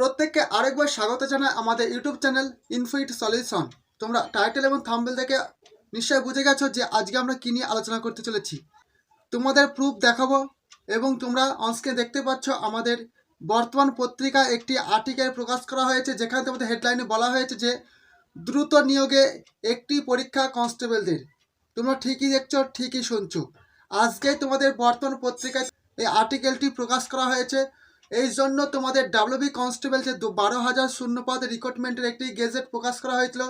প্রত্যেককে আরেকবার স্বাগত জানাই আমাদের ইউটিউব চ্যানেল ইনফিট সলিউশন তোমরা টাইটেল এবং থাম্বেল থেকে নিশ্চয়ই বুঝে গেছো যে আজকে আমরা কী নিয়ে আলোচনা করতে চলেছি। তোমাদের প্রুফ দেখাবো এবং তোমরা অনস্ক্রিনে দেখতে পাচ্ছ আমাদের বর্তমান পত্রিকা একটি আর্টিকেল প্রকাশ করা হয়েছে, যেখানে তোমাদের হেডলাইনে বলা হয়েছে যে, দ্রুত নিয়োগে একটি পরীক্ষা কনস্টেবলদের তোমরা ঠিকই দেখছ, ঠিকই শুনছো। আজকে তোমাদের বর্তমান পত্রিকায় এই আর্টিকেলটি প্রকাশ করা হয়েছে। এই জন্য তোমাদের ডাব্লিউবি কনস্টেবল যে বারো হাজার শূন্য পদ রিক্রুটমেন্টের একটি গেজেট প্রকাশ করা হয়েছিল,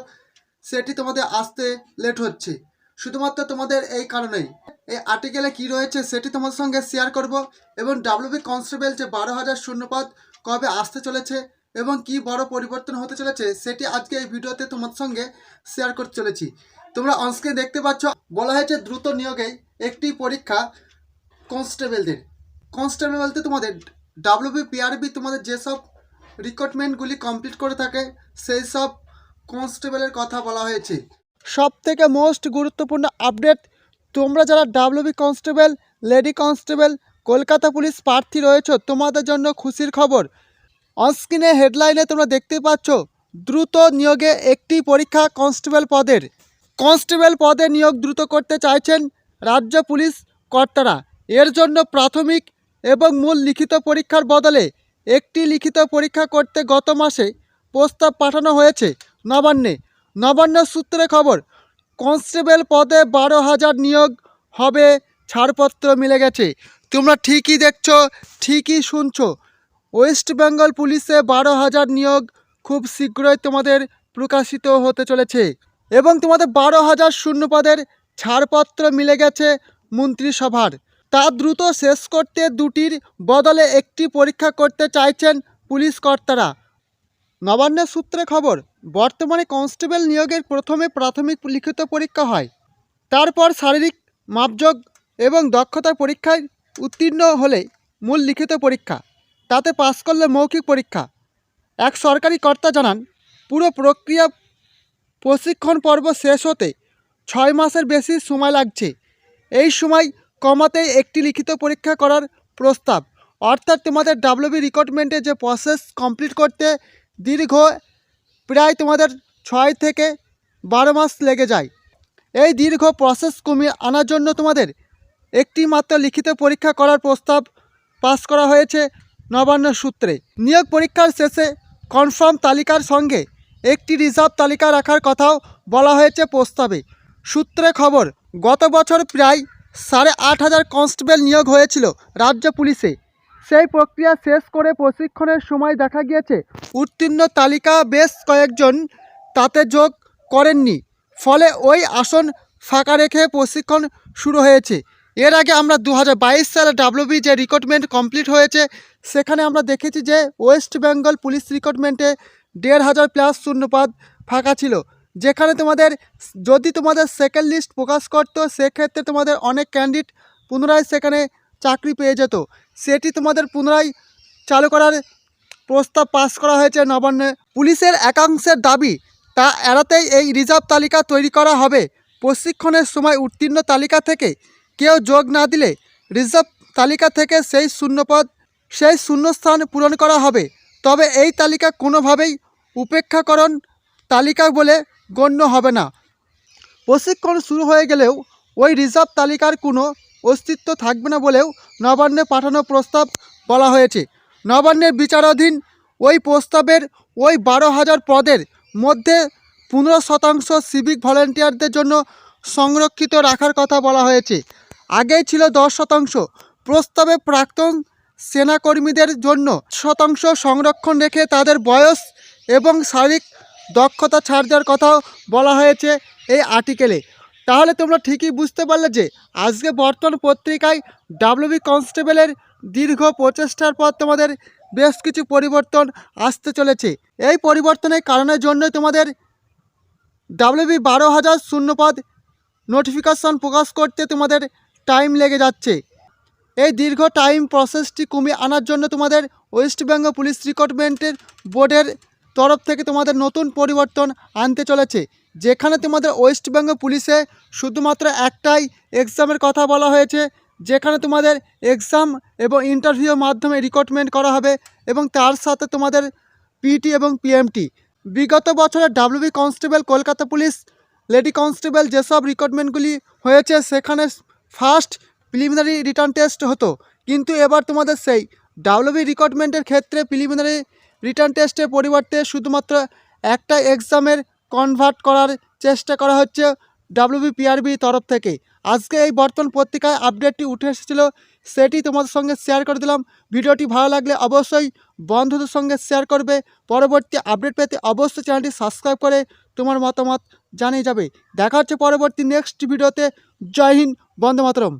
সেটি তোমাদের আসতে লেট হচ্ছে। শুধুমাত্র তোমাদের এই কারণেই। এই আর্টিকেলে কি রয়েছে সেটি তোমাদের সঙ্গে শেয়ার করব এবং ডাব্লিউবি কনস্টেবল যে বারো হাজার শূন্য পদ কবে আসতে চলেছে এবং কি বড় পরিবর্তন হতে চলেছে, সেটি আজকে এই ভিডিওতে তোমার সঙ্গে শেয়ার করতে চলেছি। তোমরা অনস্ক্রিনে দেখতে পাচ্ছ, বলা হয়েছে দ্রুত নিয়োগেই একটি পরীক্ষা কনস্টেবলদের কনস্টেবল বলতে তোমাদের ডাব্লিউবি পিআরবি তোমাদের যেসব রিক্রুটমেন্টগুলি কমপ্লিট করে থাকে, সেই সব কনস্টেবলের কথা বলা হয়েছে। সব থেকে মোস্ট গুরুত্বপূর্ণ আপডেট তোমরা যারা WB constable lady constable Kolkata police প্রার্থী রয়েছে, তোমাদের জন্য খুশির খবর। অনস্ক্রিনে হেডলাইনে তোমরা দেখতে পাচ্ছ, দ্রুত নিয়োগে একটি পরীক্ষা কনস্টেবল পদের। কনস্টেবল পদে নিয়োগ দ্রুত করতে চাইছেন রাজ্য পুলিশ কর্তারা। এর জন্য প্রাথমিক এবং মূল লিখিত পরীক্ষার বদলে একটি লিখিত পরীক্ষা করতে গত মাসে প্রস্তাব পাঠানো হয়েছে নবান্নে। নবান্ন সূত্রে খবর, কনস্টেবল পদে বারো হাজার নিয়োগ হবে, ছাড়পত্র মিলে গেছে। তোমরা ঠিকই দেখছ, ঠিকই শুনছো। ওয়েস্ট বেঙ্গল পুলিশে বারো হাজার নিয়োগ খুব শীঘ্রই তোমাদের প্রকাশিত হতে চলেছে এবং তোমাদের বারো হাজার শূন্য পদের ছাড়পত্র মিলে গেছে মন্ত্রিসভার। তা দ্রুত শেষ করতে দুটির বদলে একটি পরীক্ষা করতে চাইছেন পুলিশ কর্তারা। নবান্নের সূত্রে খবর, বর্তমানে কনস্টেবল নিয়োগের প্রথমে প্রাথমিক লিখিত পরীক্ষা হয়। তারপর শারীরিক মাপযোগ এবং দক্ষতার পরীক্ষায় উত্তীর্ণ হলে মূল লিখিত পরীক্ষা। তাতে পাশ করলে মৌখিক পরীক্ষা। এক সরকারি কর্তা জানান, পুরো প্রক্রিয়া প্রশিক্ষণ পর্ব শেষ হতে ছয় মাসের বেশি সময় লাগছে। এই সময় কমাতেই একটি লিখিত পরীক্ষা করার প্রস্তাব। অর্থাৎ তোমাদের ডাব্লিউবি রিক্রুটমেন্টে যে প্রসেস কমপ্লিট করতে দীর্ঘ প্রায় তোমাদের ছয় থেকে বারো মাস লেগে যায়। এই দীর্ঘ প্রসেস কমিয়ে আনার জন্য তোমাদের একটি মাত্র লিখিত পরীক্ষা করার প্রস্তাব পাস করা হয়েছে নবান্ন সূত্রে। নিয়োগ পরীক্ষার শেষে কনফার্ম তালিকার সঙ্গে একটি রিজার্ভ তালিকা রাখার কথাও বলা হয়েছে প্রস্তাবে। সূত্রে খবর, গত বছর প্রায় সাড়ে আট হাজার কনস্টেবল নিয়োগ হয়েছিল রাজ্য পুলিশে। সেই প্রক্রিয়া শেষ করে প্রশিক্ষণের সময় দেখা গিয়েছে, উত্তীর্ণ তালিকা বেশ কয়েকজন তাতে যোগ করেননি। ফলে ওই আসন ফাঁকা রেখে প্রশিক্ষণ শুরু হয়েছে। এর আগে আমরা দু হাজার বাইশ সালে ডাব্লিউবি যে রিক্রুটমেন্ট কমপ্লিট হয়েছে, সেখানে আমরা দেখেছি যে ওয়েস্ট বেঙ্গল পুলিশ রিক্রুটমেন্টে দেড় হাজার প্লাস শূন্যপদ ফাঁকা ছিল। যেখানে তোমাদের যদি তোমাদের সেকেন্ড লিস্ট প্রকাশ করতো, সেক্ষেত্রে তোমাদের অনেক ক্যান্ডিডেট পুনরায় সেখানে চাকরি পেয়ে যেত। সেটি তোমাদের পুনরায় চালু করার প্রস্তাব পাশ করা হয়েছে নবান্নে। পুলিশের একাংশের দাবি, তা এড়াতেই এই রিজার্ভ তালিকা তৈরি করা হবে। প্রশিক্ষণের সময় উত্তীর্ণ তালিকা থেকে কেউ যোগ না দিলে রিজার্ভ তালিকা থেকে সেই শূন্যপদ, সেই শূন্যস্থান পূরণ করা হবে। তবে এই তালিকা কোনোভাবেই উপেক্ষাকরণ তালিকা বলে গণ্য হবে না। প্রশিক্ষণ শুরু হয়ে গেলেও ওই রিজার্ভ তালিকার কোনো অস্তিত্ব থাকবে না বলেও নবান্নে পাঠানো প্রস্তাব বলা হয়েছে। নবান্নের বিচারাধীন ওই প্রস্তাবের ওই বারো হাজার পদের মধ্যে পনেরো শতাংশ সিভিক ভলেন্টিয়ারদের জন্য সংরক্ষিত রাখার কথা বলা হয়েছে। আগেই ছিল দশ শতাংশ। প্রস্তাবে প্রাক্তন সেনাকর্মীদের জন্য শতাংশ সংরক্ষণ রেখে তাদের বয়স এবং শারীরিক দক্ষতা ছাড় দেওয়ার কথাও বলা হয়েছে এই আর্টিকেলে তাহলে তোমরা ঠিকই বুঝতে পারলে যে আজকে বর্তমান পত্রিকায় ডাব্লিউবি কনস্টেবলের দীর্ঘ প্রচেষ্টার পর তোমাদের বেশ কিছু পরিবর্তন আসতে চলেছে। এই পরিবর্তনের কারণের জন্যই তোমাদের ডাব্লিউবি বারো হাজার শূন্যপদ নোটিফিকেশন প্রকাশ করতে তোমাদের টাইম লেগে যাচ্ছে। এই দীর্ঘ টাইম প্রসেসটি কমিয়ে আনার জন্য তোমাদের ওয়েস্ট বেঙ্গল পুলিশ রিক্রুটমেন্টের বোর্ডের তরফ থেকে তোমাদের নতুন পরিবর্তন আনতে চলেছে। যেখানে তোমাদের ওয়েস্ট বেঙ্গল পুলিশে শুধুমাত্র একটাই এক্সামের কথা বলা হয়েছে, যেখানে তোমাদের এক্সাম এবং ইন্টারভিউর মাধ্যমে রিক্রুটমেন্ট করা হবে এবং তার সাথে তোমাদের পিটি এবং পিএমটি বিগত বছরে WB constable Kolkata police lady constable যেসব রিক্রুটমেন্টগুলি হয়েছে, সেখানে ফার্স্ট প্রিলিমিনারি রিটার্ন টেস্ট হতো। কিন্তু এবার তোমাদের সেই ডাব্লিউবি রিক্রুটমেন্টের ক্ষেত্রে প্রিলিমিনারি রিটার্ন টেস্টের পরিবর্তে শুধুমাত্র একটা এক্সামের কনভার্ট করার চেষ্টা করা হচ্ছে ডাব্লিউবি পিআরবি তরফ থেকে। আজকে এই বর্তমান পত্রিকায় আপডেটটি উঠে এসেছিল, সেটি তোমাদের সঙ্গে শেয়ার করে দিলাম। ভিডিওটি ভালো লাগলে অবশ্যই বন্ধুদের সঙ্গে শেয়ার করবে। পরবর্তী আপডেট পেতে অবশ্যই চ্যানেলটি সাবস্ক্রাইব করে তোমার মতামত জানিয়ে যাবে। দেখা হচ্ছে পরবর্তী নেক্সট ভিডিওতে। জয় হিন্দ, বন্দে মাতরম।